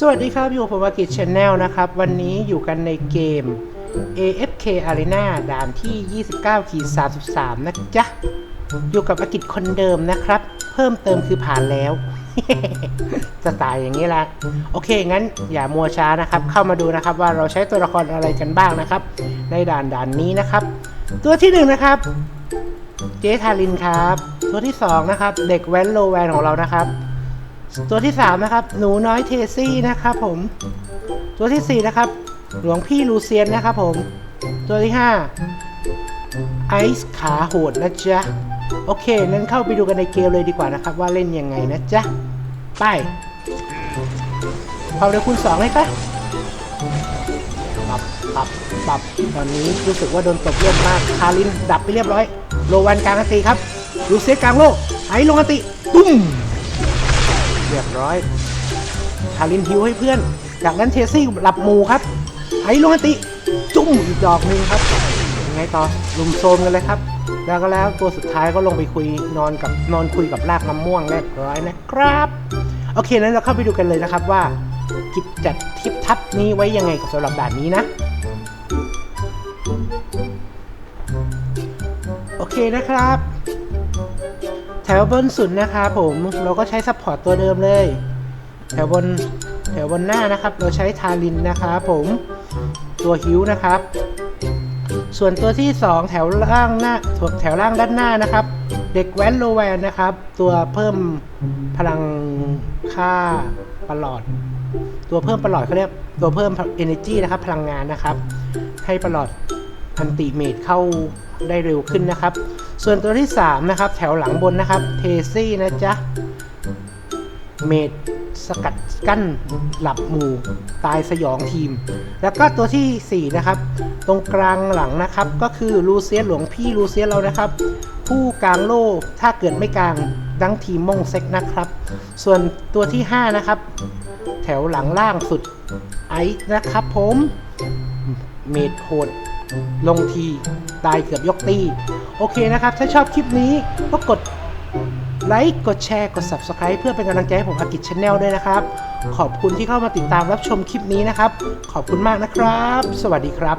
สวัสดีครับอยู่ผมอากิจชาแนลนะครับ วันนี้อยู่กันในเกม AFK Arena ด่านที่ 29ขีด33 นะจ๊ะ อยู่กับอากิจคนเดิมนะครับ เพิ่มเติมคือผ่านแล้วจะตายอย่างนี้ละโอเค งั้นอย่ามัวช้านะครับ เข้ามาดูนะครับว่าเราใช้ตัวละครอะไรกันบ้างนะครับ ในด่านด่านนี้นะครับ ตัวที่หนึ่งนะครับเจทารินครับ ตัวที่สองนะครับ เด็กแว้นโลแวนของเรานะครับ ตัวที่ 3 นะครับ หนูน้อยเทซี่นะครับผม ตัวทีสี่ 4 นะครับ หลวงพี่ลูเซียนนะครับผม ตัวที่ 5 ไอซ์ขาโหดนะจ๊ะ โอเค นั้นเข้าไปดูกันในเกมเลยดีกว่านะครับ ว่าเล่นยังไงนะจ๊ะ ไปความเร็วคูณ2เลยครับปับปับปับ ตอนนี้รู้สึกว่าโดนตบเลือดมาก คารินดับไปเรียบร้อย โลวันกลางอันตีครับ ลูเซียนกลางโลกไอซ์ลงอันติ ตุ้ม รียบร้อยคารินฮิวให้เพื่อน จากนั้นเทซี่หลับหมูครับไอ้ลงอัติ จุ้มอีกดอกหนึ่งครับยังไงต่อลุมโซมกันเลยครับ แล้วก็แล้วตัวสุดท้ายก็ลงไปคุยนอนกับนอนคุยกับรากน้ำม่วงเรียบร้อยนะครับ โอเคนั้นเราเข้าไปดูกันเลยนะครับว่ากิจจัดทิปทับนี้ไว้ยังไงกับสำหรับด่านนี้นะโอเคนะครับ แถวบนสุดนะครับผมเราก็ใช้ซัพพอร์ตตัวเดิมเลย แถวบนแถวบนหน้านะครับ เราใช้ทารินนะครับผมตัวฮิวนะครับ ส่วนตัวที่ 2 แถวล่างหน้าแถวล่างด้านหน้านะครับ เด็กแว้นโลแวนนะครับ ตัวเพิ่มพลังค่าประหลอด ตัวเพิ่มประหลอดเขาเรียกตัวเพิ่ม energy นะครับ พลังงานนะครับ ให้ประหลอดอันติเมตเข้าได้เร็วขึ้นนะครับ ส่วนตัวที่ 3 นะครับ แถวหลังบนนะครับ เทซี่นะจ๊ะ เมดสกัดกั้นหลับหมู่ตายสยองทีม แล้วก็ตัวทีสี่4 นะครับ ตรงกลางหลังนะครับ ก็คือลูเซียนหลวงพี่ลูเซียนเรานะครับ ผู้กลางโล่ถ้าเกิดไม่กลางดังทีมมงเซ็กนะครับ ส่วนตัวที่ 5 นะครับ แถวหลังล่างสุดไอซ์นะครับผม เมดโหดลงที ตายเกือบยกตี โอเคนะครับ ถ้าชอบคลิปนี้ก็กดไลค์กดแชร์กด Subscribe เพื่อเป็นกำลังใจให้ผมอากิจชาแนลด้วยนะครับ ขอบคุณที่เข้ามาติดตามรับชมคลิปนี้นะครับ ขอบคุณมากนะครับ สวัสดีครับ